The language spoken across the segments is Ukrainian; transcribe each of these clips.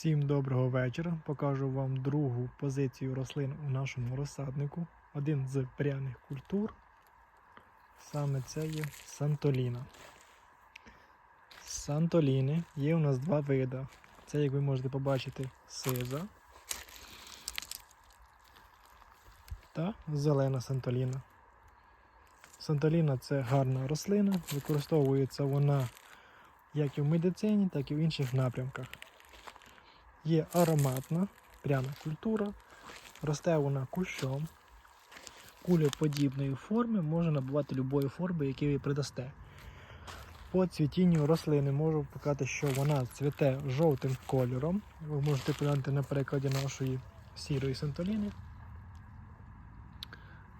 Всім доброго вечора. Покажу вам другу позицію рослин у нашому розсаднику. Один з пряних культур. Саме це є Сантоліна. Сантоліни є у нас два види. Це, як ви можете побачити, сиза та зелена Сантоліна. Сантоліна це гарна рослина, використовується вона як і в медицині, так і в інших напрямках. Є ароматна пряна культура, росте вона кущом, кулеподібної форми, може набувати будь-якої форми, які ви придасте. По цвітінню рослини можу показати, що вона цвіте жовтим кольором. Ви можете поглянути на прикладі нашої сірої сантоліни.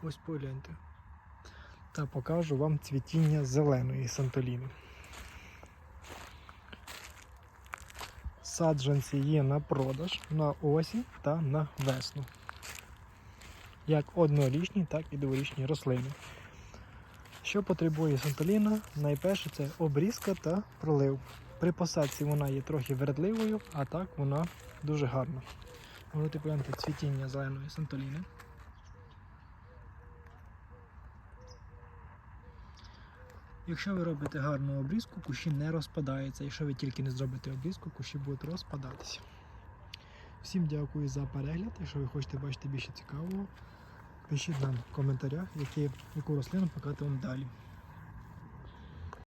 Ось погляньте. Та покажу вам цвітіння зеленої сантоліни. Саджанці є на продаж на осінь та на весну. Як однорічні, так і дворічні рослини. Що потребує сантоліна? Найперше це обрізка та пролив. При посадці вона є трохи вередливою, а так вона дуже гарна. Можете поглянути цвітіння зеленої сантоліни. Якщо ви робите гарну обрізку, кущі не розпадаються. Якщо ви тільки не зробите обрізку, кущі будуть розпадатися. Всім дякую за перегляд. Якщо ви хочете бачити більше цікавого, пишіть нам в коментарях, які, яку рослину показати вам далі.